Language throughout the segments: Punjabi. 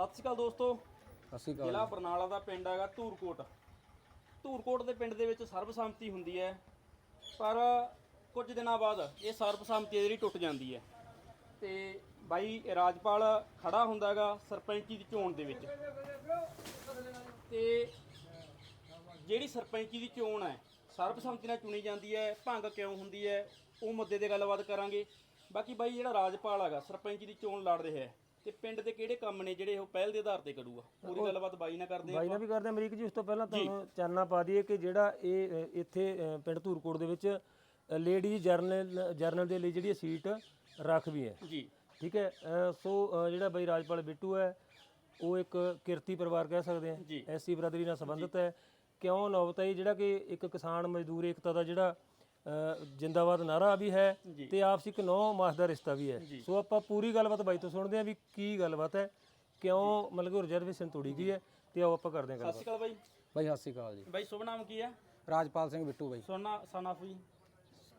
ਸਤਿ ਸ਼੍ਰੀ ਅਕਾਲ ਦੋਸਤੋ। ਅਸੀਂ ਜ਼ਿਲ੍ਹਾ ਬਰਨਾਲਾ ਦਾ ਪਿੰਡ ਹੈਗਾ ਧੂਰਕੋਟ। ਧੂਰਕੋਟ ਦੇ ਪਿੰਡ ਦੇ ਵਿੱਚ ਸਰਬਸੰਮਤੀ ਹੁੰਦੀ ਹੈ ਪਰ ਕੁਝ ਦਿਨਾਂ ਬਾਅਦ ਇਹ ਸਰਬਸੰਮਤੀ ਜਿਹੜੀ ਟੁੱਟ ਜਾਂਦੀ ਹੈ। ਤੇ ਬਾਈ ਰਾਜਪਾਲ ਖੜਾ ਹੁੰਦਾਗਾ ਸਰਪੰਚੀ ਦੀ ਚੋਣ ਦੇ ਵਿੱਚ। ਤੇ ਜਿਹੜੀ ਸਰਪੰਚੀ ਦੀ ਚੋਣ ਹੈ ਸਰਬਸੰਮਤੀ ਨਾਲ ਚੁਣੀ ਜਾਂਦੀ ਹੈ ਭੰਗ ਕਿਉਂ ਹੁੰਦੀ ਹੈ ਉਹ ਮੁੱਦੇ ਤੇ ਗੱਲਬਾਤ ਕਰਾਂਗੇ। ਬਾਕੀ ਬਾਈ ਜਿਹੜਾ ਰਾਜਪਾਲ ਹੈਗਾ ਸਰਪੰਚੀ ਦੀ ਚੋਣ ਲੜ ਰਿਹਾ ਹੈ। ਤੇ ਪਿੰਡ ਦੇ ਕਿਹੜੇ ਕੰਮ ਨੇ ਜਿਹੜੇ ਉਹ ਪਹਿਲ ਦੇ ਆਧਾਰ ਤੇ ਕਰੂਗਾ? ਪੂਰੀ ਗੱਲਬਾਤ ਬਾਈ ਨਾਲ ਕਰਦੇ ਬਾਈ ਆ ਨਾਲ ਵੀ ਕਰਦੇ ਅਮਰੀਕ ਜੀ ਉਸ ਤੋਂ ਪਹਿਲਾਂ ਤੁਹਾਨੂੰ ਚਾਨਣਾ ਪਾ ਦਈਏ ਕਿ ਜਿਹੜਾ ਇਹ ਇੱਥੇ ਪਿੰਡ ਧੂਰਕੋਟ ਦੇ ਵਿੱਚ ਲੇਡੀ ਜਰਨਲ ਜਰਨਲ ਦੇ ਲਈ ਜਿਹੜੀ ਸੀਟ ਰੱਖ ਵੀ ਹੈ। ਜੀ। ਠੀਕ ਹੈ? ਸੋ ਜਿਹੜਾ ਬਾਈ ਰਾਜਪਾਲ ਬਿੱਟੂ ਹੈ ਉਹ ਇੱਕ ਕਿਰਤੀ ਪਰਿਵਾਰ ਕਹਿ ਸਕਦੇ। ਹਾਂ। ਐਸਸੀ ਬਰਾਦਰੀ ਨਾਲ ਸੰਬੰਧਿਤ ਹੈ। ਕਿਉਂ ਨੌਬਤ ਆਈ? ਜਿਹੜਾ ਕਿ ਇੱਕ ਕਿਸਾਨ ਮਜ਼ਦੂਰ ਏਕਤਾ ਦਾ ਜਿਹੜਾ ਜਿੰਦਾਬਾਦ ਨਾਰਾ ਵੀ ਹੈ। ਤੇ ਆਪਸੀ ਇੱਕ ਨੌ ਮਾਸ ਦਾ ਰਿਸ਼ਤਾ ਵੀ ਹੈ। ਸੋ ਆਪਾਂ ਪੂਰੀ ਗੱਲਬਾਤ ਬਾਈ ਤੋਂ ਸੁਣਦੇ ਹਾਂ ਵੀ ਕੀ ਗੱਲਬਾਤ ਹੈ ਕਿਉਂ ਮਤਲਬ ਕਿ ਰਿਜ਼ਰਵੇਸ਼ਨ ਤੋੜੀ ਗਈ ਹੈ ਤੇ ਆਓ ਆਪਾਂ ਕਰਦੇ ਹਾਂ ਸਤਿ ਸ਼੍ਰੀ ਅਕਾਲ ਬਾਈ। ਬਾਈ ਸਤਿ ਸ਼੍ਰੀ ਅਕਾਲ ਜੀ। ਬਾਈ ਸ਼ੁਭ ਨਾਮ ਕੀ ਹੈ? ਰਾਜਪਾਲ ਸਿੰਘ ਬਿੱਟੂ ਬਾਈ। ਸੋਨਾ ਸਨਾਫ ਜੀ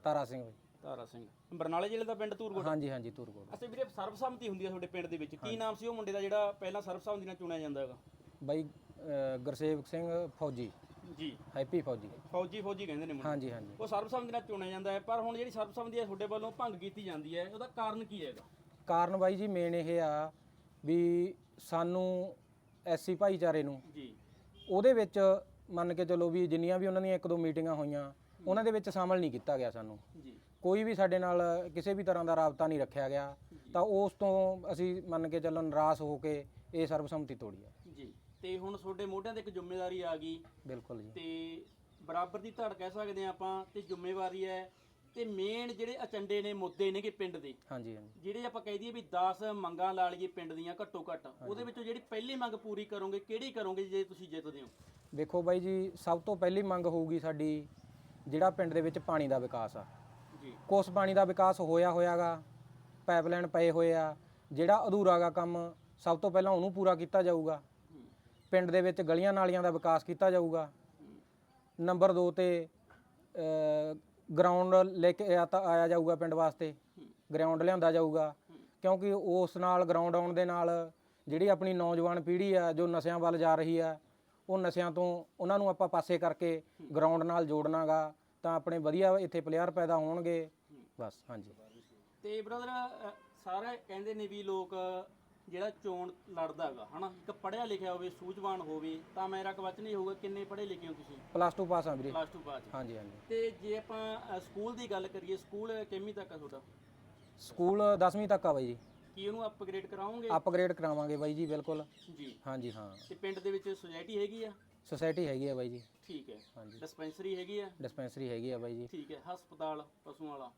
ਤਾਰਾ ਸਿੰਘ ਬਾਈ। ਤਾਰਾ ਸਿੰਘ। ਬਰਨਾਲੇ ਜ਼ਿਲ੍ਹੇ ਦਾ ਪਿੰਡ ਧੂਰਕੋਟ। ਹਾਂਜੀ ਹਾਂਜੀ ਧੂਰਕੋਟ। ਅੱਛਾ ਵੀਰੇ ਸਰਬਸੰਮਤੀ ਹੁੰਦੀ ਹੈ ਤੁਹਾਡੇ ਪਿੰਡ ਦੇ ਵਿੱਚ। ਕੀ ਨਾਮ ਸੀ ਉਹ ਮੁੰਡੇ ਦਾ ਜਿਹੜਾ ਪਹਿਲਾਂ ਸਰਬਸੰਮਤੀ ਨਾਲ ਚੁਣਿਆ ਜਾਂਦਾ ਹੈਗਾ? ਬਾਈ ਗੁਰਸੇਵਕ ਸਿੰਘ ਫੌਜੀ। ਜੀ। ਹੈਪੀ ਫੌਜੀ। ਫੌਜੀ ਫੌਜੀ ਕਹਿੰਦੇ ਨੇ ਮੁੰਡੇ। ਹਾਂਜੀ ਹਾਂਜੀ। ਉਹ ਸਰਬਸੰਮਤੀ ਨਾਲ ਚੁਣਿਆ ਜਾਂਦਾ ਹੈ ਪਰ ਹੁਣ ਜਿਹੜੀ ਸਰਬਸੰਮਤੀ ਹੈ ਤੁਹਾਡੇ ਵੱਲੋਂ ਭੰਗ ਕੀਤੀ ਜਾਂਦੀ ਹੈ ਉਹਦਾ ਕਾਰਨ ਕੀ ਹੈਗਾ? ਕਾਰਨ ਬਾਈ ਜੀ ਮੇਨ ਇਹ ਆ ਵੀ ਸਾਨੂੰ ਐਸਸੀ ਭਾਈਚਾਰੇ ਨੂੰ ਜੀ। ਉਹਦੇ ਵਿੱਚ ਮੰਨ ਕੇ ਚੱਲੋ ਵੀ ਜਿੰਨੀਆਂ ਵੀ ਉਹਨਾਂ ਦੀਆਂ ਇੱਕ ਦੋ ਮੀਟਿੰਗਾਂ ਹੋਈਆਂ ਉਹਨਾਂ ਦੇ ਵਿੱਚ ਸ਼ਾਮਲ ਨਹੀਂ ਕੀਤਾ ਗਿਆ ਸਾਨੂੰ। ਜੀ। ਕੋਈ ਵੀ ਸਾਡੇ ਨਾਲ ਕਿਸੇ ਵੀ ਤਰ੍ਹਾਂ ਦਾ ਰਾਬਤਾ ਨਹੀਂ ਰੱਖਿਆ ਗਿਆ ਤਾਂ ਉਸ ਤੋਂ ਅਸੀਂ ਮੰਨ ਕੇ ਚੱਲੋ ਨਿਰਾਸ਼ ਹੋ ਕੇ ਇਹ ਸਰਬਸੰਮਤੀ ਤੋੜੀ ਆ ਤੇ ਹੁਣ ਤੁਹਾਡੇ ਮੋਢਿਆਂ ਤੇ ਇੱਕ ਜ਼ਿੰਮੇਵਾਰੀ ਆ ਗਈ। ਬਿਲਕੁਲ ਜੀ। ਤੇ ਬਰਾਬਰ ਦੀ ਧੜ ਕਹਿ ਸਕਦੇ ਆ ਆਪਾਂ ਤੇ ਜ਼ਿੰਮੇਵਾਰੀ ਹੈ। ਤੇ ਮੇਨ ਜਿਹੜੇ ਅਚੰਡੇ ਨੇ ਮੁੱਦੇ ਨੇਗੇ ਪਿੰਡ ਦੇ। ਹਾਂਜੀ ਹਾਂਜੀ। ਜਿਹੜੇ ਆਪਾਂ ਕਹਿ ਦਈਏ ਵੀ 10 ਮੰਗਾਂ ਲਾ ਲਈਏ ਪਿੰਡ ਦੀਆਂ ਘੱਟੋ ਘੱਟ ਉਹਦੇ ਵਿੱਚੋਂ ਜਿਹੜੀ ਪਹਿਲੀ ਮੰਗ ਪੂਰੀ ਕਰੋਗੇ ਕਿਹੜੀ ਕਰੋਗੇ ਜੇ ਤੁਸੀਂ ਜਿੱਤਦੇ ਹੋ? ਦੇਖੋ ਬਾਈ ਜੀ ਸਭ ਤੋਂ ਪਹਿਲੀ ਮੰਗ ਹੋਊਗੀ ਸਾਡੀ ਜਿਹੜਾ ਪਿੰਡ ਦੇ ਵਿੱਚ ਪਾਣੀ ਦਾ ਵਿਕਾਸ ਆ। ਜੀ। ਕੁਛ ਪਾਣੀ ਦਾ ਵਿਕਾਸ ਹੋਇਆ ਹੋਇਆਗਾ ਪਾਈਪਲਾਈਨ ਪਏ ਹੋਏ ਆ ਜਿਹੜਾ ਅਧੂਰਾਗਾ ਕੰਮ ਸਭ ਤੋਂ ਪਹਿਲਾਂ ਉਹਨੂੰ ਪੂਰਾ ਕੀਤਾ ਜਾਊਗਾ। ਪਿੰਡ ਦੇ ਵਿੱਚ ਗਲੀਆਂ ਨਾਲੀਆਂ ਦਾ ਵਿਕਾਸ ਕੀਤਾ ਜਾਊਗਾ। ਨੰਬਰ 2 ਤੇ ਗਰਾਊਂਡ ਲੈ ਕੇ ਆ ਤਾਂ ਆਇਆ ਜਾਊਗਾ ਪਿੰਡ ਵਾਸਤੇ। ਗਰਾਊਂਡ ਲਿਆਂਦਾ ਜਾਊਗਾ। ਕਿਉਂਕਿ ਉਸ ਨਾਲ ਗਰਾਊਂਡ ਆਉਣ ਦੇ ਨਾਲ ਜਿਹੜੀ ਆਪਣੀ ਨੌਜਵਾਨ ਪੀੜ੍ਹੀ ਆ, ਜੋ ਨਸ਼ਿਆਂ ਵੱਲ ਜਾ ਰਹੀ ਆ, ਉਹ ਨਸ਼ਿਆਂ ਤੋਂ ਉਹਨਾਂ ਨੂੰ ਆਪਾਂ ਪਾਸੇ ਕਰਕੇ ਗਰਾਊਂਡ ਨਾਲ ਜੋੜਨਾਗਾ ਤਾਂ ਆਪਣੇ ਵਧੀਆ ਇੱਥੇ ਪਲੇਅਰ ਪੈਦਾ ਹੋਣਗੇ। ਬਸ, ਹਾਂਜੀ। ਤੇ ਬ੍ਰਦਰ ਸਾਰੇ ਕਹਿੰਦੇ ਨੇ ਵੀ ਲੋਕ ਜਿਹੜਾ ਚੋਣ ਲੜਦਾ ਹੈਗਾ ਹਨਾ? ਇੱਕ ਪੜ੍ਹਿਆ ਲਿਖਿਆ ਹੋਵੇ ਸੂਝਵਾਨ ਹੋਵੇ ਤਾਂ ਮੇਰਾ ਕਵਚ ਨਹੀਂ ਹੋਊਗਾ ਕਿੰਨੇ ਪੜ੍ਹੇ ਲਿਖੇ ਹੋ ਤੁਸੀਂ? ਪਲੱਸ 2 ਪਾਸ ਆ ਵੀਰੇ। ਪਲੱਸ 2 ਬਾਅਦ ਹਾਂਜੀ ਹਾਂਜੀ। ਤੇ ਜੇ ਆਪਾਂ ਅ, ਸਕੂਲ ਦੀ ਗੱਲ ਕਰੀਏ ਸਕੂਲ ਕਿੰਨੀ ਤੱਕ ਆ ਤੁਹਾਡਾ? ਸਕੂਲ 10ਵੀਂ ਤੱਕ ਆ ਬਾਈ ਜੀ। ਕੀ ਉਹਨੂੰ ਅਪਗ੍ਰੇਡ ਕਰਾਉਂਗੇ ਅਪਗ੍ਰੇਡ ਕਰਾਵਾਂਗੇ ਬਾਈ ਜੀ ਬਿਲਕੁਲ। ਜੀ। ਹਾਂਜੀ ਹਾਂ। ਤੇ ਪਿੰਡ ਦੇ ਵਿੱਚ ਸੁਸਾਇਟੀ ਹੈਗੀ ਆ? ਸੁਸਾਇਟੀ ਹੈਗੀ ਆ ਬਾਈ ਜੀ। ਠੀਕ ਹੈ। ਹਾਂਜੀ। ਡਿਸਪੈਂਸਰੀ ਹੈਗੀ ਆ? ਡਿਸਪੈਂਸਰੀ ਹੈਗੀ ਆ ਬਾਈ ਜੀ। ਠੀਕ ਹੈ। ਹਸਪਤਾਲ ਪਸ਼ੂਆਂ ਵਾਲਾ?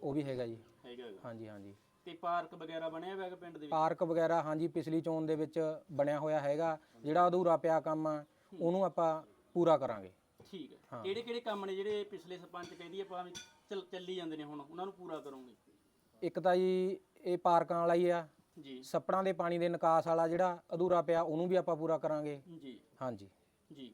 ਉਹ ਵੀ ਹੈਗਾ ਜੀ। ਹੈਗਾ ਹੈਗਾ। ਹਾਂਜੀ ਹਾਂਜੀ। ਤੇ ਪਾਰਕ ਵਗੈਰਾ ਬਣਿਆ ਹੋਇਆ ਹੈਗਾ ਪਿੰਡ ਦੇ ਵਿੱਚ? ਪਾਰਕ ਵਗੈਰਾ ਹਾਂਜੀ ਪਿਛਲੀ ਚੋਣ ਦੇ ਵਿੱਚ ਬਣਿਆ ਹੋਇਆ ਹੈਗਾ। ਜਿਹੜਾ ਅਧੂਰਾ ਪਿਆ ਕੰਮ ਆ ਉਹਨੂੰ ਆਪਾਂ ਪੂਰਾ ਕਰਾਂਗੇ। ਠੀਕ ਹੈ। ਕਿਹੜੇ ਕਿਹੜੇ ਕੰਮ ਨੇ ਜਿਹੜੇ ਪਿਛਲੇ ਸਰਪੰਚ ਕਹਿੰਦੀ ਆਪਾਂ ਵੀ ਚੱਲ ਚੱਲੀ ਜਾਂਦੇ ਨੇ ਹੁਣ ਉਹਨਾਂ ਨੂੰ ਪੂਰਾ ਕਰੋਗੇ? ਇੱਕ ਤਾਂ ਜੀ ਇਹ ਪਾਰਕਾਂ ਵਾਲਾ ਹੀ ਆ। ਜੀ। ਸੱਪੜਾਂ ਦੇ ਪਾਣੀ ਦੇ ਨਿਕਾਸ ਵਾਲਾ ਜਿਹੜਾ ਅਧੂਰਾ ਪਿਆ ਉਹਨੂੰ ਵੀ ਆਪਾਂ ਪੂਰਾ ਕਰਾਂਗੇ। ਜੀ। ਹਾਂਜੀ। ਜੀ।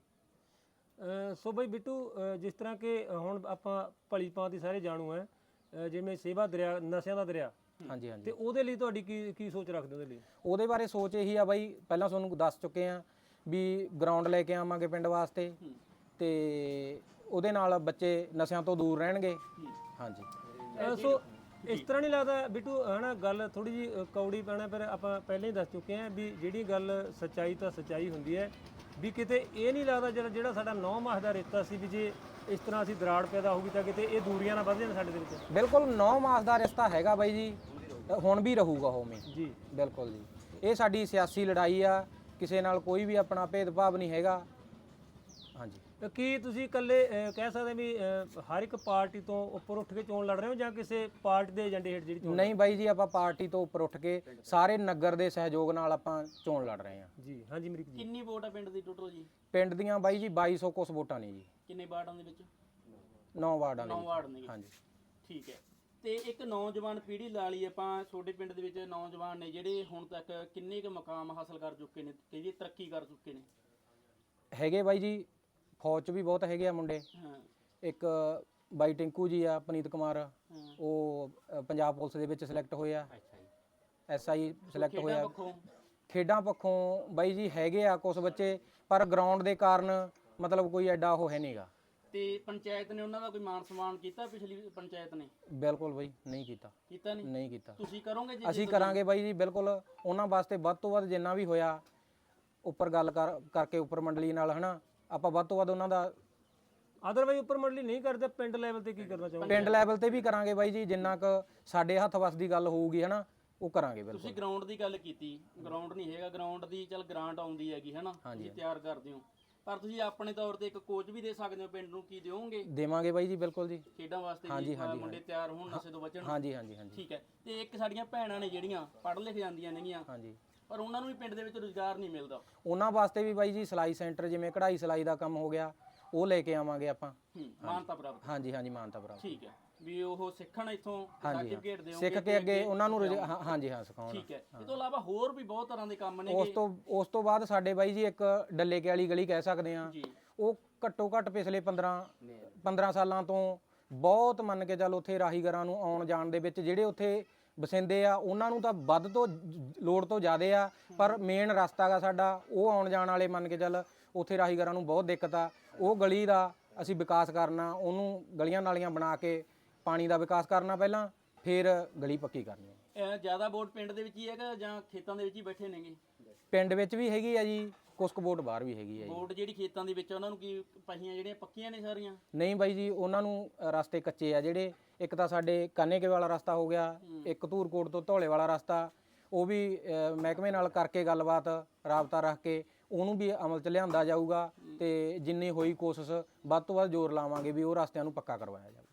ਅ, ਸੋ ਬਈ ਬਿੱਟੂ ਅ, ਜਿਸ ਤਰ੍ਹਾਂ ਕਿ ਹੁਣ ਆਪਾਂ ਭਲੀ ਭਾਂਤੀ ਸਾਰੇ ਜਾਣੂ ਹੈ ਅ, ਜਿਵੇਂ ਸੇਵਾ ਦਰਿਆ ਨਸ਼ਿਆਂ ਦਾ ਦਰਿਆ। ਹਾਂਜੀ ਹਾਂਜੀ। ਤੇ ਉਹਦੇ ਲਈ ਤੁਹਾਡੀ ਕੀ ਕੀ ਸੋਚ ਰੱਖਦੇ ਉਹਦੇ ਲਈ? ਉਹਦੇ ਬਾਰੇ ਸੋਚ ਇਹੀ ਆ ਬਾਈ ਪਹਿਲਾਂ ਤੁਹਾਨੂੰ ਦੱਸ ਚੁੱਕੇ ਆ ਵੀ ਗਰਾਊਂਡ ਲੈ ਕੇ ਆਵਾਂਗੇ ਪਿੰਡ ਵਾਸਤੇ ਤੇ ਉਹਦੇ ਨਾਲ ਬੱਚੇ ਨਸ਼ਿਆਂ ਤੋਂ ਦੂਰ ਰਹਿਣਗੇ। ਹਾਂਜੀ। ਸੋ ਇਸ ਤਰ੍ਹਾਂ ਨਹੀਂ ਲੱਗਦਾ ਬਿੱਟੂ ਹਨਾ ਗੱਲ ਥੋੜੀ ਜੀ ਕੌੜੀ ਪੈਣਾ ਪਰ ਆਪਾਂ ਪਹਿਲਾਂ ਹੀ ਦੱਸ ਚੁੱਕੇ ਹਾਂ ਵੀ ਜਿਹੜੀ ਗੱਲ ਸੱਚਾਈ ਤਾਂ ਸੱਚਾਈ ਹੁੰਦੀ ਹੈ। ਵੀ ਕਿਤੇ ਇਹ ਨਹੀਂ ਲੱਗਦਾ ਜਿਹੜਾ ਜਿਹੜਾ ਸਾਡਾ 9 ਮਾਸ ਦਾ ਰੇਤਾ ਸੀ ਵੀ ਜੇ ਇਸ ਤਰ੍ਹਾਂ ਅਸੀਂ ਦਰਾੜ ਪੈਦਾ ਹੋਊਗੀ ਤਾਂ ਕਿਤੇ ਇਹ ਦੂਰੀਆਂ ਨਾ ਵੱਧ ਜਾਣ ਸਾਡੇ ਦੇ ਵਿੱਚ ਬਿਲਕੁਲ 9 ਮਾਸ ਦਾ ਰਿਸ਼ਤਾ ਹੈਗਾ ਬਾਈ ਜੀ। ਹੁਣ ਵੀ ਰਹੂਗਾ ਉਵੇਂ ਜੀ। ਬਿਲਕੁਲ ਜੀ। ਇਹ ਸਾਡੀ ਸਿਆਸੀ ਲੜਾਈ ਆ। ਕਿਸੇ ਨਾਲ ਕੋਈ ਵੀ ਆਪਣਾ ਭੇਦਭਾਵ ਨਹੀਂ ਹੈਗਾ। ਹਾਂਜੀ। ਤਾਂ ਕੀ ਤੁਸੀਂ ਇਕੱਲੇ ਕਹਿ ਸਕਦੇ ਵੀ ਹਰ ਇੱਕ ਪਾਰਟੀ ਤੋਂ ਉੱਪਰ ਉੱਠ ਕੇ ਚੋਣ ਲੜ ਰਹੇ ਹੋ ਜਾਂ ਕਿਸੇ ਪਾਰਟੀ ਦੇ ਏਜੰਡੇ ਹੇਠ ਜਿਹੜੀ ਚੋਣ ਨਹੀਂ ਬਾਈ ਜੀ ਆਪਾਂ ਪਾਰਟੀ ਤੋਂ ਉੱਪਰ ਉੱਠ ਕੇ ਸਾਰੇ ਨਗਰ ਦੇ ਸਹਿਯੋਗ ਨਾਲ ਆਪਾਂ ਚੋਣ ਲੜ ਰਹੇ ਹਾਂ। ਜੀ ਹਾਂਜੀ ਮਰੀਕ ਜੀ। ਕਿੰਨੀ ਵੋਟ ਆ ਪਿੰਡ ਦੀ ਟੋਟਲ ਜੀ? ਪਿੰਡ ਦੀਆਂ ਬਾਈ ਜੀ 2200 ਕੁਛ ਵੋਟਾਂ ਨੇ ਜੀ। ਕਿੰਨੇ ਵਾਰਡਾਂ ਦੇ ਵਿੱਚ? 9 ਵਾਰਡਾਂ ਨੇ 9 ਜੀ। ਵਾਰਡ ਨੇ ਹਾਂਜੀ। ਠੀਕ ਹੈ। ਤੇ ਇੱਕ ਨੌਜਵਾਨ ਪੀੜ੍ਹੀ ਲਾ ਲਈ ਆਪਾਂ ਛੋਟੇ ਪਿੰਡ ਦੇ ਵਿੱਚ ਨੌਜਵਾਨ ਨੇ ਜਿਹੜੇ ਹੁਣ ਤੱਕ ਕਿੰਨੇ ਕੁ ਮਕਾਮ ਹਾਸਲ ਕਰ ਚੁੱਕੇ ਨੇ ਕਹੀਏ ਤਰੱਕੀ ਕਰ ਚੁੱਕੇ ਨੇ? ਹੈਗੇ ਬਾਈ ਜੀ ਫੌਜ 'ਚ ਵੀ ਬਹੁਤ ਹੈਗੇ ਆ ਮੁੰਡੇ। ਹਾਂ। ਇੱਕ ਬਾਈ ਟਿੰਕੂ ਜੀ ਆ ਪਨੀਤ ਕੁਮਾਰ। ਹਾਂ। ਉਹ ਅ, ਪੰਜਾਬ ਪੁਲਿਸ ਦੇ ਵਿੱਚ ਸਿਲੈਕਟ ਹੋਇਆ ਅੱਛਾ ਜੀ। ਐਸਆਈ ਸਿਲੈਕਟ ਖੇਡਾਂ ਹੋਇਆ। ਪੱਖੋਂ? ਖੇਡਾਂ ਪੱਖੋਂ ਬਾਈ ਜੀ ਹੈਗੇ ਆ ਕੁਝ ਬੱਚੇ ਪਰ ਗਰਾਊਂਡ ਦੇ ਕਾਰਨ ਮਤਲਬ ਕੋਈ ਐਡਾ ਉਹ ਹੈ ਨਹੀਂਗਾ। ਤੇ ਪੰਚਾਇਤ ਨੇ ਉਹਨਾਂ ਦਾ ਕੋਈ ਮਾਨ ਸਨਮਾਨ ਕੀਤਾ ਪਿਛਲੀ ਪੰਚਾਇਤ ਨੇ? ਬਿਲਕੁਲ ਬਾਈ ਨਹੀਂ ਕੀਤਾ। ਕੀਤਾ ਨਹੀਂ? ਨਹੀਂ ਕੀਤਾ। ਤੁਸੀਂ ਕਰੋਗੇ ਜੀ ਅਸੀਂ ਕਰਾਂਗੇ ਬਾਈ ਜੀ ਬਿਲਕੁਲ ਉਹਨਾਂ ਵਾਸਤੇ ਵੱਧ ਤੋਂ ਵੱਧ ਜਿੰਨਾ ਵੀ ਹੋਇਆ ਉੱਪਰ ਗੱਲ ਕਰ ਕਰਕੇ ਉੱਪਰ ਮੰਡਲੀ ਨਾਲ ਹਨਾ। ਆਪਾਂ ਵੱਧ ਤੋਂ ਵੱਧ ਉਹਨਾਂ ਦਾ ਅਦਰਵਾਈਜ਼ ਉੱਪਰ ਮੰਡਲੀ ਨਹੀਂ ਕਰਦੇ ਪਿੰਡ ਲੈਵਲ ਤੇ ਕੀ ਕਰਨਾ ਚਾਹੋਗੇ? ਪਿੰਡ ਲੈਵਲ ਤੇ ਵੀ ਕਰਾਂਗੇ ਬਾਈ ਜੀ ਜਿੰਨਾ ਕ ਸਾਡੇ ਹੱਥ ਵੱਸ ਦੀ ਗੱਲ ਹੋਊਗੀ ਹਨਾ ਉਹ ਕਰਾਂਗੇ ਬਿਲਕੁਲ। ਤੁਸੀਂ ਗਰਾਊਂਡ ਦੀ ਗੱਲ ਕੀਤੀ ਗਰਾਊਂਡ ਨਹੀਂ ਹੈਗਾ ਗਰਾਊਂਡ ਦੀ ਚਲ ਗ੍ਰਾਂਟ ਆਉਂਦੀ ਹੈਗੀ ਹੈਨਾ ਤੁਸੀਂ ਤਿਆਰ ਕਰਦੇ ਹੋ। ਪਰ ਤੁਸੀਂ ਆਪਣੇ ਤੌਰ ਤੇ ਇੱਕ ਕੋਚ ਵੀ ਦੇ ਸਕਦੇ ਹੋ ਪਿੰਡ ਨੂੰ ਕੀ ਦਿਓਗੇ? ਦੇਵਾਂਗੇ ਬਾਈ ਜੀ ਬਿਲਕੁਲ ਜੀ। ਖੇਡਾਂ ਵਾਸਤੇ ਜੀ ਅਹ ਮੁੰਡੇ ਤਿਆਰ ਹੋਣ ਨਸ਼ੇ ਤੋਂ ਬਚਣ। ਹਾਂਜੀ ਹਾਂਜੀ ਹਾਂਜੀ। ਠੀਕ ਹੈ ਤੇ ਇੱਕ ਸਾਡੀਆਂ ਭੈਣਾਂ ਨੇ ਜਿਹੜੀਆਂ ਪੜ੍ਹ ਲਿਖ ਜਾਂਦੀਆਂ ਨੇਗੀਆਂ। ਹਾਂਜੀ। ਪਰ ਉਹਨਾਂ ਨੂੰ ਵੀ ਪਿੰਡ ਦੇ ਵਿੱਚ ਰੁਜ਼ਗਾਰ ਨਹੀਂ ਮਿਲਦਾ। ਉਹਨਾਂ ਵਾਸਤੇ ਵੀ ਬਾਈ ਜੀ ਸਿਲਾਈ ਸੈਂਟਰ ਜਿਵੇਂ ਕਢਾਈ ਸਿਲਾਈ ਦਾ ਕੰਮ ਹੋ ਗਿਆ ਉਹ ਲੈ ਕੇ ਆਵਾਂਗੇ ਆਪਾਂ। ਹੂੰ ਮਾਨਤਾ ਪ੍ਰਾਪਤ। ਹਾਂਜੀ ਹਾਂਜੀ ਮਾਨਤਾ ਪ੍ਰਾਪਤ। ਠੀਕ ਹੈ। ਵੀ ਉਹ ਸਿੱਖਣ ਇੱਥੋਂ ਸਰਟੀਫਿਕੇਟ ਦਿਓਗੇ ਸਿੱਖ ਕੇ ਅੱਗੇ ਉਹਨਾਂ ਨੂੰ ਰੁਜ਼- ਹਾਂ- ਹਾਂਜੀ ਹਾਂ ਸਿਖਾਉਣ ਠੀਕ ਹੈ। ਇਹ ਤੋਂ ਇਲਾਵਾ ਹੋਰ ਵੀ ਬਹੁਤ ਤਰ੍ਹਾਂ ਦੇ ਕੰਮ ਨੇ ਉਸ ਤੋਂ ਉਸ ਤੋਂ ਬਾਅਦ ਸਾਡੇ ਬਾਈ ਜੀ ਇੱਕ ਡੱਲੇ ਕੇ ਵਾਲੀ ਗਲੀ ਕਹਿ ਸਕਦੇ ਆ ਜੀ। ਉਹ ਘੱਟੋ ਘੱਟ ਪਿਛਲੇ 15 15 ਸਾਲਾਂ ਤੋਂ ਬਹੁਤ ਮੰਨ ਕੇ ਚੱਲ ਉੱਥੇ ਰਾਹੀਗਰਾਂ ਨੂੰ ਆਉਣ ਜਾਣ ਦੇ ਵਿੱਚ ਜਿਹੜੇ ਉੱਥੇ ਵਸਿੰਦੇ ਆ ਉਹਨਾਂ ਨੂੰ ਤਾਂ ਵੱਧ ਤੋਂ ਲੋੜ ਤੋਂ ਜ਼ਿਆਦੇ ਆ ਪਰ ਮੇਨ ਰਸਤਾ ਗਾ ਸਾਡਾ ਉਹ ਆਉਣ ਜਾਣ ਵਾਲੇ ਮੰਨ ਕੇ ਚੱਲ ਉੱਥੇ ਰਾਹੀਗਰਾਂ ਨੂੰ ਬਹੁਤ ਦਿੱਕਤ ਆ ਉਹ ਗਲੀ ਦਾ ਅਸੀਂ ਵਿਕਾਸ ਕਰਨਾ ਉਹਨੂੰ ਗਲੀਆਂ ਨਾਲੀਆਂ ਬਣਾ ਕੇ ਪਾਣੀ ਦਾ ਵਿਕਾਸ ਕਰਨਾ ਪਹਿਲਾਂ ਫਿਰ ਗਲੀ ਪੱਕੀ ਕਰਨੀ ਜ਼ਿਆਦਾ ਵੋਟ ਪਿੰਡ ਦੇ ਵਿੱਚ ਹੀ ਹੈਗਾ ਜਾਂ ਖੇਤਾਂ ਦੇ ਵਿੱਚ ਹੀ ਬੈਠੇ ਨੇਗੇ? ਪਿੰਡ ਵਿੱਚ ਵੀ ਹੈਗੀ ਆ ਜੀ ਕੁਛ ਕੁ ਵੋਟ ਬਾਹਰ ਵੀ ਹੈਗੀ ਜੀ। ਵੋਟ ਜਿਹੜੀ ਖੇਤਾਂ ਦੇ ਵਿੱਚ ਆ, ਉਹਨਾਂ ਨੂੰ ਕੀ ਪਹੀਆਂ ਜਿਹੜੀਆਂ ਪੱਕੀਆਂ ਨੇ ਸਾਰੀਆਂ? ਨਹੀਂ ਬਾਈ ਜੀ ਉਹਨਾਂ ਨੂੰ ਅ, ਰਸਤੇ ਕੱਚੇ ਆ ਜਿਹੜੇ। ਇੱਕ ਤਾਂ ਸਾਡੇ ਕਾਨੇਕੇ ਵਾਲਾ ਰਸਤਾ ਹੋ ਗਿਆ ਇੱਕ ਧੂਰਕੋਟ ਤੋਂ ਧੌਲੇ ਵਾਲਾ ਰਸਤਾ। ਉਹ ਵੀ ਅ, ਮਹਿਕਮੇ ਨਾਲ ਕਰਕੇ ਗੱਲਬਾਤ ਰਾਬਤਾ ਰੱਖ ਕੇ ਉਹਨੂੰ ਵੀ ਅਮਲ 'ਚ ਲਿਆਂਦਾ ਜਾਊਗਾ ਤੇ ਜਿੰਨੀ ਹੋਈ ਕੋਸ਼ਿਸ਼ ਵੱਧ ਤੋਂ ਵੱਧ ਜ਼ੋਰ ਲਾਵਾਂਗੇ ਵੀ ਉਹ ਰਸਤਿਆਂ ਨੂੰ ਪੱਕਾ ਕਰਵਾਇਆ ਜਾਵੇ।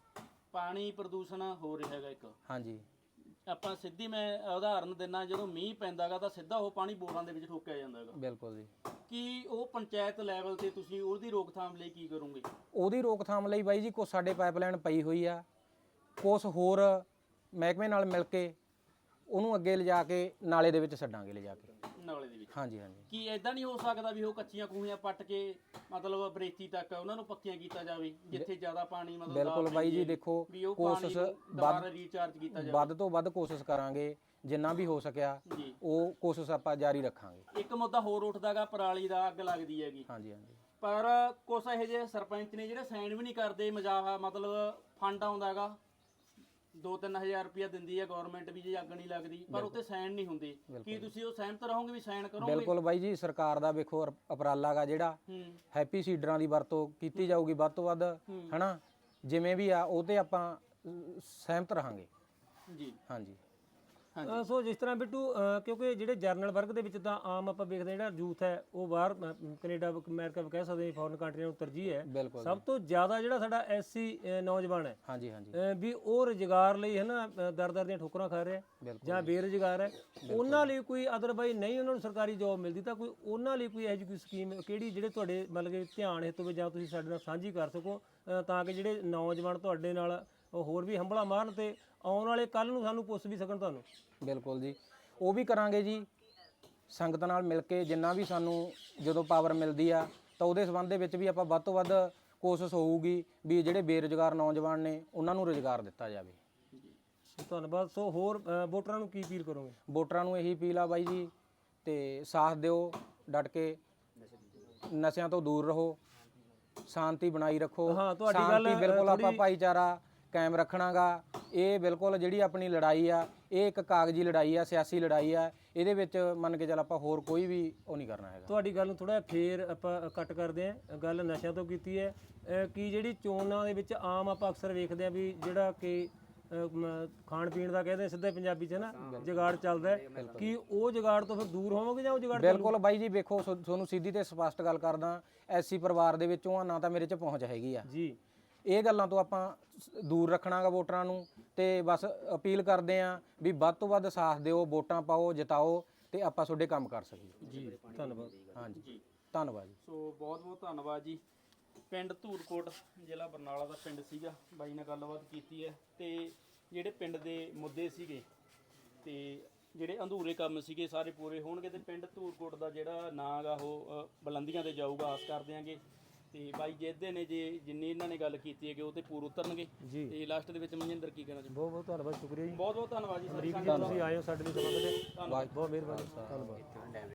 ਪਾਣੀ ਪ੍ਰਦੂਸ਼ਣ ਹੋ ਰਿਹਾ ਹੈਗਾ ਇੱਕ। ਹਾਂਜੀ। ਆਪਾਂ ਸਿੱਧੀ ਮੈਂ ਉਦਾਹਰਨ ਦਿੰਨਾ ਜਦੋਂ ਮੀਂਹ ਪੈਂਦਾਗਾ ਤਾਂ ਸਿੱਧਾ ਉਹ ਪਾਣੀ ਬੋਰਾਂ ਦੇ ਵਿੱਚ ਠੋਕਿਆ ਜਾਂਦਾ ਹੈਗਾ ਬਿਲਕੁਲ ਜੀ। ਕੀ ਉਹ ਪੰਚਾਇਤ ਲੈਵਲ ਤੇ ਤੁਸੀਂ ਉਹਦੀ ਰੋਕਥਾਮ ਲਈ ਕੀ ਕਰੋਗੇ? ਉਹਦੀ ਰੋਕਥਾਮ ਲਈ ਬਾਈ ਜੀ ਕੁਛ ਸਾਡੇ ਪਾਈਪਲਾਈਨ ਪਈ ਹੋਈ ਆ ਕੁਛ ਹੋਰ ਮਹਿਕਮੇ ਨਾਲ ਮਿਲ ਕੇ ਉਹਨੂੰ ਅੱਗੇ ਲਿਜਾ ਕੇ ਨਾਲੇ ਦੇ ਵਿੱਚ ਛੱਡਾਂਗੇ ਲਿਜਾ ਕੇ। ਨਾਲੇ ਦੇ ਵਿੱਚ। ਹਾਂਜੀ ਹਾਂਜੀ। ਕੀ ਐਦਾਂ ਨਹੀਂ ਹੋ ਸਕਦਾ ਵੀ ਉਹ ਕੱਚੀਆਂ ਖੂਹੀਆਂ ਪੱਟ ਕੇ ਮਤਲਬ ਬਰੇਤੀ ਤੱਕ ਉਹਨਾਂ ਨੂੰ ਪੱਕੀਆਂ ਕੀਤਾ ਜਾਵੇ ਜਿੱਥੇ ਜ਼ਿਆਦਾ ਪਾਣੀ ਮਤਲਬ ਬਿਲਕੁਲ ਬਾਈ ਜੀ ਦੇਖੋ ਕੋਸ਼ਿਸ਼ ਦੁਬਾਰਾ ਰੀਚਾਰਜ ਕੀਤਾ ਜਾਵੇ। ਵੱਧ ਤੋਂ ਵੱਧ ਕੋਸ਼ਿਸ਼ ਕਰਾਂਗੇ ਜਿੰਨਾ ਵੀ ਹੋ ਸਕਿਆ ਉਹ ਕੋਸ਼ਿਸ਼ ਆਪਾਂ ਜਾਰੀ ਰੱਖਾਂਗੇ। ਇੱਕ ਮੁੱਦਾ ਹੋਰ ਉੱਠਦਾਗਾ ਪਰਾਲੀ ਦਾ ਅੱਗ ਲੱਗਦੀ ਹੈਗੀ। ਹਾਂਜੀ ਹਾਂਜੀ। ਪਰ ਕੁਛ ਇਹੋ ਜਿਹੇ ਸਰਪੰਚ ਨੇ ਜਿਹੜੇ ਸਾਈਨ ਵੀ ਨਹੀਂ ਕਰਦੇ ਮਜ਼ਾਕ ਮਤਲਬ ਫੰਡ ਆਉਂਦਾਗਾ 2-3000 ਰੁਪਇਆ ਦਿੰਦੀ ਹੈ ਗਵਰਨਮੈਂਟ ਵੀ ਜੇ ਅੱਗ ਨਹੀਂ ਲੱਗਦੀ ਪਰ ਉੱਤੇ ਸਾਈਨ ਨਹੀਂ ਹੁੰਦੇ। ਕੀ ਤੁਸੀਂ ਉਹ ਸਹਿਮਤ ਰਹੋਗੇ ਵੀ ਸਾਈਨ ਕਰੋਗੇ? ਬਿਲਕੁਲ ਬਾਈ ਜੀ ਸਰਕਾਰ ਦਾ ਵੇਖੋ ਅਰ- ਉਪਰਾਲਾ ਗਾ ਜਿਹੜਾ ਹੈਪੀ ਸੀਡਰਾਂ ਦੀ ਵਰਤੋਂ ਕੀਤੀ ਜਾਊਗੀ ਵੱਧ ਤੋਂ ਵੱਧ ਹਨਾ? ਜਿਵੇਂ ਵੀ ਆ ਉਹ ਤੇ ਆਪਾਂ ਸਹਿਮਤ ਰਹਾਂਗੇ। ਜੀ। ਹਾਂਜੀ। ਅ, ਸੋ ਜਿਸ ਤਰ੍ਹਾਂ ਬਿੱਟੂ ਅ, ਕਿਉਂਕਿ ਜਿਹੜੇ ਜਰਨਲ ਵਰਗ ਦੇ ਵਿੱਚ ਤਾਂ ਆਮ ਆਪਾਂ ਵੇਖਦੇ ਹਾਂ ਜਿਹੜਾ ਯੂਥ ਹੈ ਉਹ ਬਾਹਰ ਕੈਨੇਡਾ ਅਮਰੀਕਾ ਵੀ ਕਹਿ ਸਕਦੇ ਹਾਂ ਫੋਰਨ ਕੰਟਰੀਆਂ ਨੂੰ ਤਰਜੀਹ ਹੈ। ਬਿਲਕੁਲ ਸਭ ਤੋਂ ਜ਼ਿਆਦਾ ਜਿਹੜਾ ਸਾਡਾ ਐਸਸੀ ਨੌਜਵਾਨ ਹੈ ਹਾਂਜੀ ਹਾਂਜੀ। ਅ, ਵੀ ਉਹ ਰੁਜ਼ਗਾਰ ਲਈ ਹੈ ਨਾ ਅ, ਦਰ ਦਰ ਦੀਆਂ ਠੋਕਰਾਂ ਖਾ ਰਿਹਾ ਬਿਲਕੁਲ ਜਾਂ ਬੇਰੁਜ਼ਗਾਰ ਹੈ। ਉਹਨਾਂ ਲਈ ਕੋਈ ਅਦਰਵਾਈਜ਼ ਨਹੀਂ ਉਹਨਾਂ ਨੂੰ ਸਰਕਾਰੀ ਜੌਬ ਮਿਲਦੀ ਤਾਂ ਕੋਈ ਉਹਨਾਂ ਲਈ ਕੋਈ ਇਹੋ ਜਿਹੀ ਕੋਈ ਸਕੀਮ ਕਿਹੜੀ ਜਿਹੜੇ ਤੁਹਾਡੇ ਮਤਲਬ ਕਿ ਧਿਆਨ ਹਿੱਤ ਹੋਵੇ ਜਾਂ ਤੁਸੀਂ ਸਾਡੇ ਨਾਲ ਸਾਂਝੀ ਕਰ ਸਕੋ ਅ, ਤਾਂ ਕਿ ਜਿਹੜੇ ਨੌਜਵਾਨ ਤੁਹਾਡੇ ਨਾਲ ਉਹ ਹੋਰ ਵੀ ਹੰਭਲਾ ਮਾਰਨ ਤੇ ਆਉਣ ਵਾਲੇ ਕੱਲ ਨੂੰ ਸਾਨੂੰ ਪੁੱਛ ਵੀ ਸਕਣ ਤੁਹਾਨੂੰ। ਬਿਲਕੁਲ ਜੀ। ਉਹ ਵੀ ਕਰਾਂਗੇ ਜੀ ਸੰਗਤ ਨਾਲ ਮਿਲ ਕੇ ਜਿੰਨਾ ਵੀ ਸਾਨੂੰ ਜਦੋਂ ਪਾਵਰ ਮਿਲਦੀ ਆ ਤਾਂ ਉਹਦੇ ਸੰਬੰਧ ਦੇ ਵਿੱਚ ਵੀ ਆਪਾਂ ਵੱਧ ਤੋਂ ਵੱਧ ਕੋਸ਼ਿਸ਼ ਹੋਊਗੀ ਵੀ ਜਿਹੜੇ ਬੇਰੁਜ਼ਗਾਰ ਨੌਜਵਾਨ ਨੇ ਉਹਨਾਂ ਨੂੰ ਰੁਜ਼ਗਾਰ ਦਿੱਤਾ ਜਾਵੇ। ਧੰਨਵਾਦ। ਸੋ ਹੋਰ ਅ, ਵੋਟਰਾਂ ਨੂੰ ਕੀ ਅਪੀਲ ਕਰੋਗੇ? ਵੋਟਰਾਂ ਨੂੰ ਇਹੀ ਅਪੀਲ ਆ ਬਾਈ ਜੀ ਤੇ ਸਾਥ ਦਿਓ ਡਟ ਕੇ। ਨਸ਼ਿਆਂ ਤੋਂ ਦੂਰ ਰਹੋ ਸ਼ਾਂਤੀ ਬਣਾਈ ਰੱਖੋ। ਹਾਂ, ਤੁਹਾਡੀ ਸ਼ਾਂਤੀ ਗੱਲ, ਅ, ਬਿਲਕੁਲ ਆਪਾਂ ਥੋੜ੍ਹੀ- ਭਾਈਚਾਰਾ ਕਾਇਮ ਰੱਖਣਾਗਾ। ਇਹ ਬਿਲਕੁਲ ਜਿਹੜੀ ਆਪਣੀ ਲੜਾਈ ਆ ਇਹ ਇੱਕ ਕਾਗਜ਼ੀ ਲੜਾਈ ਆ ਸਿਆਸੀ ਲੜਾਈ ਆ। ਇਹਦੇ ਵਿੱਚ ਮੰਨ ਕੇ ਚੱਲ ਆਪਾਂ ਹੋਰ ਕੋਈ ਵੀ ਉਹ ਨਹੀਂ ਕਰਨਾ ਹੈਗਾ। ਤੁਹਾਡੀ ਗੱਲ ਨੂੰ ਥੋੜਾ ਫੇਰ ਆਪਾਂ ਕੱਟ ਕਰਦੇ ਆਂ। ਗੱਲ ਨਸ਼ਿਆਂ ਤੋਂ ਕੀਤੀ ਹੈ। ਕੀ ਜਿਹੜੀ ਚੋਣਾਂ ਦੇ ਵਿੱਚ ਆਮ ਆਪਾਂ ਅਕਸਰ ਵੇਖਦੇ ਆਂ ਵੀ ਜਿਹੜਾ ਕਿ ਖਾਣ ਪੀਣ ਦਾ ਕਹਿੰਦੇ ਸਿੱਧੇ ਪੰਜਾਬੀ ਚ ਨਾ ਜੁਗਾੜ ਚੱਲਦਾ ਹੈ। ਕੀ ਉਹ ਜੁਗਾੜ ਤੋਂ ਫਿਰ ਦੂਰ ਹੋਵੋਗੇ ਜਾਂ ਉਹ ਜੁਗਾੜ ਬਿਲਕੁਲ ਬਾਈ ਜੀ ਵੇਖੋ ਤੁਹਾਨੂੰ ਸਿੱਧੀ ਤੇ ਸਪਸ਼ਟ ਗੱਲ ਕਰਦਾ। ਐਸੀ ਪਰਿਵਾਰ ਦੇ ਵਿੱਚੋਂ ਆ ਨਾ ਤਾਂ ਮੇਰੇ 'ਚ ਪਹੁੰਚ ਹੈਗੀ ਆ। ਜੀ। ਇਹ ਗੱਲਾਂ ਤੋਂ ਆਪਾਂ ਦੂਰ ਰੱਖਣਾਗਾ ਵੋਟਰਾਂ ਨੂੰ ਤੇ ਬਸ ਅਪੀਲ ਕਰਦੇ ਆਂ ਵੀ ਵੱਧ ਤੋਂ ਵੱਧ ਸਾਥ ਦਿਓ ਵੋਟਾਂ ਪਾਓ ਜਿਤਾਓ ਤੇ ਆਪਾਂ ਤੁਹਾਡੇ ਕੰਮ ਕਰ ਸਕੀਏ। ਜੀ ਧੰਨਵਾਦ। ਹਾਂਜੀ ਧੰਨਵਾਦ ਜੀ। ਸੋ ਬਹੁਤ ਬਹੁਤ ਧੰਨਵਾਦ ਜੀ। ਪਿੰਡ ਧੂਰਕੋਟ ਜ਼ਿਲ੍ਹਾ ਬਰਨਾਲਾ ਦਾ ਪਿੰਡ ਸੀਗਾ। ਬਾਈ ਨਾਲ ਗੱਲਬਾਤ ਕੀਤੀ ਹੈ ਤੇ ਜਿਹੜੇ ਪਿੰਡ ਦੇ ਮੁੱਦੇ ਸੀਗੇ ਤੇ ਜਿਹੜੇ ਅਧੂਰੇ ਕੰਮ ਸੀਗੇ ਸਾਰੇ ਪੂਰੇ ਹੋਣਗੇ ਤੇ ਪਿੰਡ ਧੂਰਕੋਟ ਦਾ ਜਿਹੜਾ ਨਾਂ ਗਾ ਉਹ ਅ, ਬੁਲੰਦੀਆਂ ਤੇ ਜਾਊਗਾ ਆਸ ਕਰਦੇ ਆਂਗੇ। ਤੇ ਬਾਈ ਜਿੱਦੇ ਨੇ ਜੇ ਜਿੰਨੀ ਇਹਨਾਂ ਨੇ ਗੱਲ ਕੀਤੀ ਹੈ ਕਿ ਉਹ ਤੇ ਪੂਰ ਉਤਰਨਗੇ। ਜੀ। ਤੇ ਲਾਸਟ ਦੇ ਵਿੱਚ ਮਨਜਿੰਦਰ ਕੀ ਕਹਿਣਾ ਚਾਹੁੰਦੇ? ਬਹੁਤ ਬਹੁਤ ਧੰਨਵਾਦ ਸ਼ੁਕਰੀਆ ਜੀ। ਬਹੁਤ ਬਹੁਤ ਧੰਨਵਾਦ ਜੀ ਸਾਰੀ ਅਮਰੀਕ ਜੀ ਤੁਸੀਂ ਆਏ ਹੋ ਸਾਡੇ ਲਈ ਸਮਾਂ ਕੱਢਿਆ ਬਹੁਤ ਬਹੁਤ ਮਿਹਰਬਾਨੀ। ਧੰਨਵਾਦ।